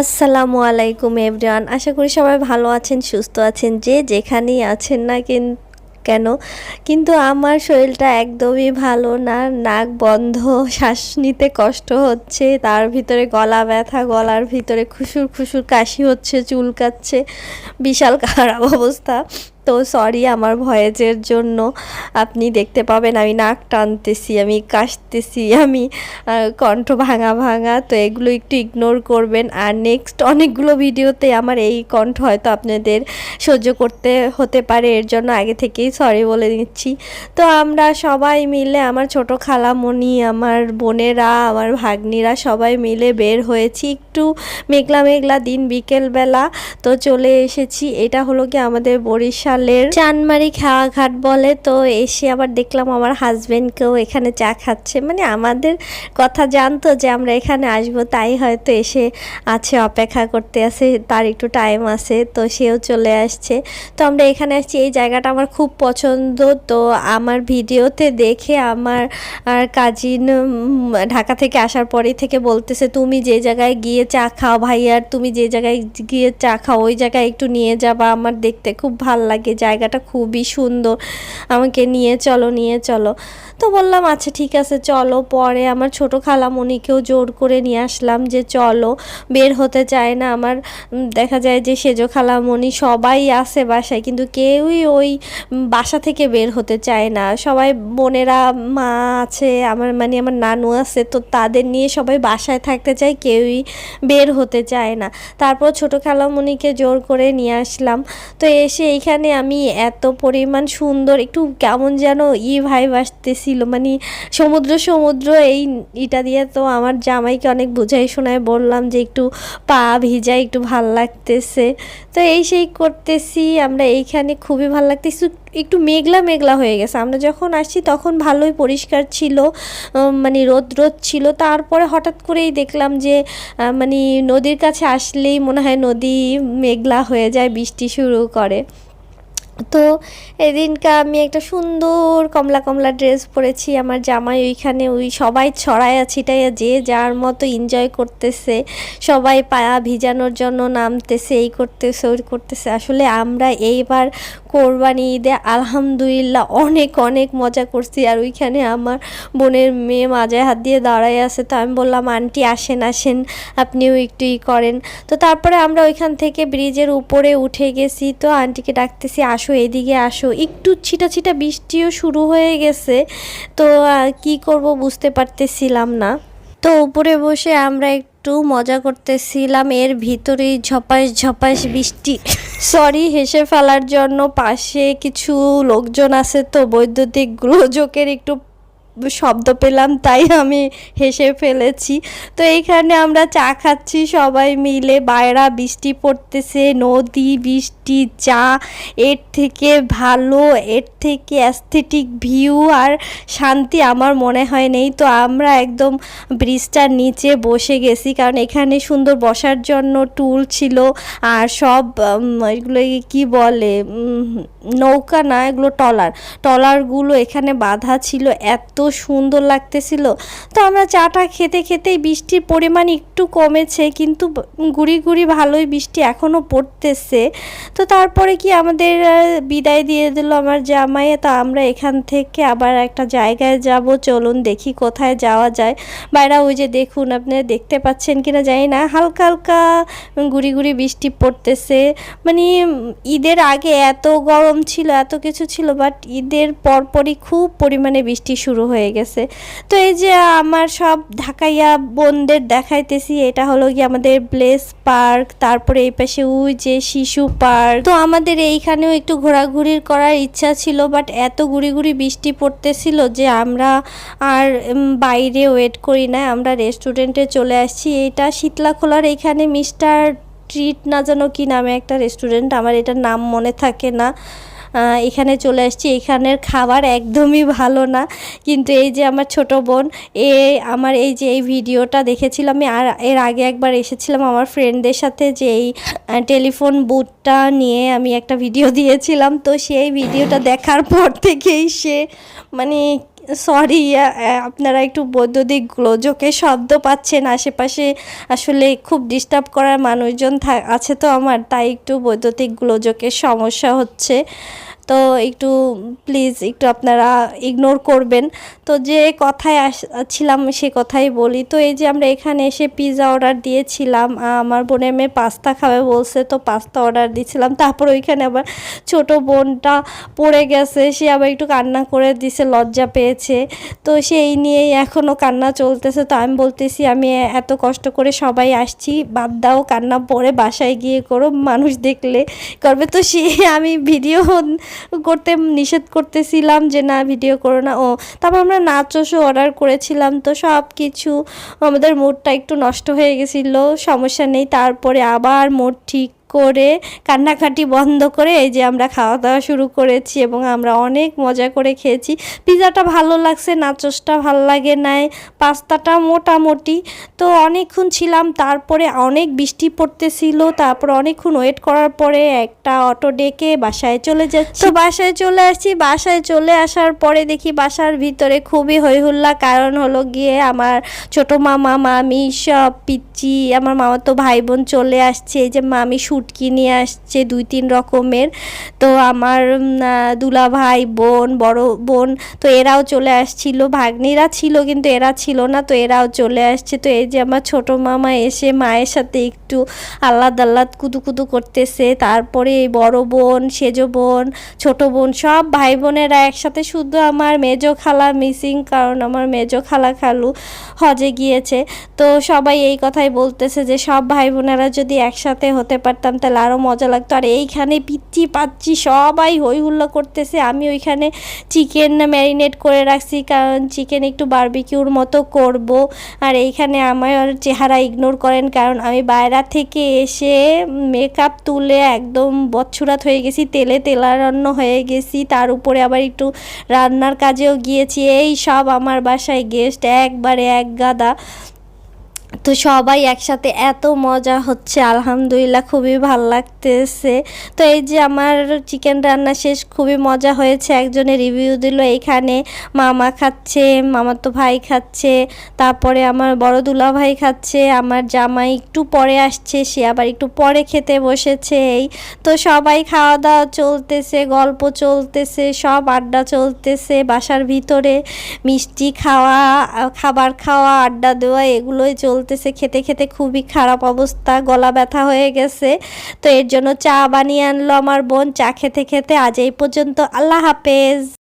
আসসালামু আলাইকুম এভরিওয়ান। আশা করি সবাই ভালো আছেন, সুস্থ আছেন, যে যেখানেই আছেন না কেন কেন? কিন্তু আমার শরীরটা একদমই ভালো না, নাক বন্ধ, শ্বাস নিতে কষ্ট হচ্ছে, তার ভিতরে গলা ব্যথা, গলার ভিতরে খুশুর খুশুর কাশি হচ্ছে, চুলকাচ্ছে, বিশাল খারাপ অবস্থা। তো সরি আমার ভয়েজের জন্য। আপনি দেখতে পাবেন আমি নাক টানতেছি, আমি কাশতেছি, আমি কণ্ঠ ভাঙা ভাঙা, তো এগুলো একটু ইগনোর করবেন। আর নেক্সট অনেকগুলো ভিডিওতে আমার এই কণ্ঠ হয়তো আপনাদের সহ্য করতে হতে পারে, এর জন্য আগে থেকেই সরি বলে দিচ্ছি। তো আমরা সবাই মিলে, আমার ছোট খালামণি, আমার বোনেরা, আমার ভাগ্নিরা সবাই মিলে বের হয়েছি। একটু মেঘলা মেঘলা দিন বিকেলবেলা, তো চলে এসেছি। এটা হলো কি আমাদের বরিশালের চানমারি খাওয়া ঘাট বলে, তো এসে আবার দেখলাম আমার হাজবেন্ডকেও এখানে চা খাচ্ছে। মানে আমাদের কথা জানতো যে আমরা এখানে আসব, তাই হয়তো এসে আছে, অপেক্ষা করতে আছে, তার একটু টাইম আছে, তো সেও চলে আসছে। তো আমরা এখানে আসছি, এই জায়গাটা আমার খুব পছন্দ। তো আমার ভিডিওতে দেখে আমার আর কাজিন ঢাকা থেকে আসার পরেই থেকে বলতেছে, তুমি যে জায়গায় গিয়ে চা খাও ভাইয়ার তুমি যে জায়গায় গিয়ে চা খাও, ওই জায়গায় একটু নিয়ে যাবা, আমার দেখতে খুব ভালো লাগে। জায়গাটা খুবই সুন্দর। আমাকে নিয়ে চলো নিয়ে চলো। তো বললাম আচ্ছা ঠিক আছে, চলো। পরে আমার ছোট খালামণিকেও জোর করে নিয়ে আসলাম যে, চলো। বের হতে চায় না। আমার দেখা যায় যে, সেজো খালামণি সবাই আসে বাসায়, কিন্তু কেউই ওই বাসা থেকে বের হতে চায় না। সবাই বোনেরা, মা আছে, আমার মানে আমার নানু আছে, তো তাদের নিয়ে সবাই বাসায় থাকতে চায়, কেউই বের হতে চায় না। তারপর ছোট খালামণিকে জোর করে নিয়ে আসলাম। তো এসে এইখানে আমি এত পরিমাণ সুন্দর, একটু কেমন যেন ই ভাই আসতেছিল। মানে সমুদ্র সমুদ্র, এই ইটা দিয়ে তো আমার জামাইকে অনেক বোঝাই শোনায়, বললাম যে একটু পা ভিজা একটু ভালো লাগতেছে। তো এই সেই করতেছি, আমরা এইখানে খুবই ভালো লাগতেছি। একটু মেঘলা মেঘলা হয়ে গেছে। আমরা যখন আসছি তখন ভালোই পরিষ্কার ছিল মানে রোদ রোদ ছিল। তারপরে হঠাৎ করেই দেখলাম যে মানে নদীর কাছে আসলেই মনে হয় নদী মেঘলা হয়ে যায়, বৃষ্টি শুরু করে। তো এদিনকে আমি একটা সুন্দর কমলা কমলা ড্রেস পরেছি, আমার জামাই ওইখানে ওই সবাই ছড়াইয়া ছিটাইয়া যে যার মতো এনজয় করতেছে, সবাই পায়া ভিজানোর জন্য নামতেছে, এই করতেছে, ওই করতেছে। আসলে আমরা এইবার কোরবানি ঈদে আলহামদুলিল্লাহ অনেক অনেক মজা করছি, আর ওইখানে আমার বোনের মেয়ে মাজায় হাত দিয়ে দাঁড়ায় আছে, তো আমি বললাম, আন্টি, আসেন আসেন, আপনিও একটু ই করেন। তো তারপরে আমরা ওইখান থেকে ব্রিজের উপরে উঠে গেছি, তো আন্টিকে ডাকতেছি, আসো এদিকে আসো। একটু ছিটা ছিটা বৃষ্টিও শুরু হয়ে গেছে, তো কি করব বুঝতে পারতেছিলাম না। তো, উপরে বসে আমরা একটু মজা করতেছিলাম। এর ভিতরেই ঝপাস ঝপাস বৃষ্টি। সরি হেসে ফেলার জন্য পাশে কিছু লোকজন আছে তো, বৈদ্যুতিক গ্রহযোগের একটু শব্দ পেলাম, তাই আমি হেসে ফেলেছি। তো এইখানে আমরা চা খাচ্ছি সবাই মিলে। বাইরা বৃষ্টি পড়তেছে, নদী, বৃষ্টি, চা। এর থেকে ভালো, এর থেকে অ্যাস্থেটিক ভিউ আর শান্তি আমার মনে হয় নেই। তো আমরা একদম ব্রিজটার নিচে বসে গেছি, কারণ এখানে সুন্দর বসার জন্য টুল ছিল। আর সব এগুলো কি বলে নৌকা না, এগুলো টলার। টলারগুলো এখানে বাঁধা ছিল, এত সুন্দর লাগতেছিল। তো আমরা চাটা খেতে খেতেই বৃষ্টির পরিমাণ একটু কমেছে, কিন্তু গুড়ি গুড়ি ভালোই বৃষ্টি এখনও পড়তেছে। তো তারপরে কি আমাদের বিদায় দিয়ে দিল আমার জামাই। তো আমরা এখান থেকে আবার একটা জায়গায় যাব। চলুন দেখি কোথায় যাওয়া যায়। বাইরা ওই যে দেখুন, আপনি দেখতে পাচ্ছেন কিনা জানি না। হালকা হালকা গুড়ি গুড়ি বৃষ্টি পড়তেছে। মানে ঈদের আগে এত গরম ছিল, এত কিছু ছিল বাট ঈদের পরপরই খুব পরিমাণে বৃষ্টি শুরু হয়ে গেছে। তো এই যে আমার সব ঢাকাইয়া বোনদের দেখাইতেছি, এটা হলো কি আমাদের ব্লেস পার্ক তারপরে এই পাশে ওই যে শিশু পার্ক। তো আমাদের এইখানেও একটু ঘোরাঘুরির করার ইচ্ছা ছিল বাট এত গুড়ি গুড়ি বৃষ্টি পড়তেছিল যে আমরা আর বাইরে ওয়েট করি না আমরা রেস্টুরেন্টে চলে আসছি। এটা শীতলাখোলার এখানে মিস্টার ট্রিট না যেন কি নামে একটা রেস্টুরেন্ট আমার এটার নাম মনে থাকে না। এখানে চলে আসছি। এখানের খাবার একদমই ভালো না। কিন্তু এই যে আমার ছোট বোন, এ আমার এই যে এই ভিডিওটা দেখেছিলাম, আমি আর এর আগে একবার এসেছিলাম আমার ফ্রেন্ডদের সাথে যে এই টেলিফোন বুথটা নিয়ে আমি একটা ভিডিও দিয়েছিলাম। তো সেই ভিডিওটা দেখার পর থেকেই সে মানে সরি আপনারা একটু বৈদ্যুতিক গ্লোজকে শব্দ পাচ্ছেন। আশেপাশে আসলে খুব ডিস্টার্ব করার মানুষজন আছে তো আমার, তাই একটু বৈদ্যুতিক গ্লোজকের সমস্যা হচ্ছে। তো একটু প্লিজ একটু আপনারা ইগনোর করবেন। তো যে কথায় আস- ছিলাম সে কথাই বলি। তো এই যে আমরা এখানে এসে পিৎজা অর্ডার দিয়েছিলাম আমার বোনের মেয়ে পাস্তা খাবে বলছে, তো পাস্তা অর্ডার দিয়েছিলাম তারপর ওইখানে আবার ছোট বোনটা পড়ে গেছে, সে আবার একটু কান্না করে দিছে, লজ্জা পেয়েছে। তো সেই নিয়েই এখনও কান্না চলতেছে। তো আমি বলতেছি, আমি এত কষ্ট করে সবাই আসছি, বাদ দাও, কান্না পরে বাসায় গিয়ে করো, মানুষ দেখলে করবে। তো সে আমি ভিডিও করতে নিষেধ করতেছিলাম যে না ভিডিও করো না। ও, তারপর আমরা নাচসও অর্ডার করেছিলাম। তো সব কিছু আমাদের মুডটা একটু নষ্ট হয়ে গেছিল, সমস্যা নেই। তারপরে আবার মুড ঠিক করে কান্নাকাটি বন্ধ করে এই যে আমরা খাওয়া দাওয়া শুরু করেছি এবং আমরা অনেক মজা করে খেয়েছি। পিৎজাটা ভালো লাগছে, নাচোসটা ভালো লাগে নাই, পাস্তাটা মোটামুটি। তো অনেকক্ষণ ছিলাম, তারপরে অনেক বৃষ্টি পড়তেছিল, তারপর অনেকক্ষণ ওয়েট করার পরে একটা অটো ডেকে বাসায় চলে যাচ্ছি। তো বাসায় চলে আসছি, বাসায় চলে আসার পরে দেখি বাসার ভিতরে খুবই হইহুল্লা কারণ হলো গিয়ে আমার ছোট মামা, মামি সব পিচ্চি, আমার মামা তো ভাই বোন চলে আসছে, এই যে মামি শুটকি নিয়ে আসছে দুই তিন রকমের। তো আমার দুলা ভাই, বোন, বড় বোন, তো এরাও চলে আসছিল। ভাগ্নিরা ছিল কিন্তু এরা ছিল না, তো এরাও চলে আসছে। তো এই যে আমার ছোট মামা এসে মায়ের সাথে একটু আল্লাদ আল্লাদ কুতু কুতু করতেছে। তারপরে এই বড় বোন, সেজ বোন, ছোট বোন, সব ভাই বোনেরা একসাথে শুধু আমার মেজো খালা মিসিং, কারণ আমার মেজো খালা খালু হজে গিয়েছে। তো সবাই এই কথাই বলতেছে যে সব ভাই বোনেরা যদি একসাথে হতে পারতাম তাহলে আরও মজা লাগতো। আর এইখানে পিচ্ছি পাচ্ছি সবাই হই হুল্লো করতেছে। আমি ওইখানে চিকেন ম্যারিনেট করে রাখছি, কারণ চিকেন একটু বারবিকিউর মতো করব। আর এইখানে আমার চেহারা ইগনোর করেন, কারণ আমি বাইরা থেকে এসে মেকআপ তুলে একদম বচ্ছুরাত হয়ে গেছি, তেলে তেলারান্ন হয়ে গেছি। তার উপরে আবার একটু রান্নার কাজেও গিয়েছি। এই সব আমার বাসায় গেস্ট একবারে এক গাদা। তো সবাই একসাথে এত মজা হচ্ছে, আলহামদুলিল্লাহ খুবই ভালো লাগতেছে। তো এই যে আমার চিকেন রান্না শেষ, খুবই মজা হয়েছে, একজনে রিভিউ দিল এইখানে মামা খাচ্ছে, মামার তো ভাই খাচ্ছে, তারপরে আমার বড় দুলা ভাই খাচ্ছে, আমার জামাই একটু পরে আসছে, সে আবার একটু পরে খেতে বসেছে এই। তো সবাই খাওয়া দাওয়া চলতেছে, গল্প চলতেছে, সব আড্ডা চলতেছে বাসার ভিতরে, মিষ্টি খাওয়া, খাবার খাওয়া, আড্ডা দেওয়া, এগুলোই চলতেছে খেতে খেতে খুবই খারাপ অবস্থা, গলা ব্যথা হয়ে গেছে। তো এর জন্য চা বানিয়ে আনলো আমার বোন, চা খেতে খেতে। আজ এই পর্যন্ত, আল্লাহ হাফেজ।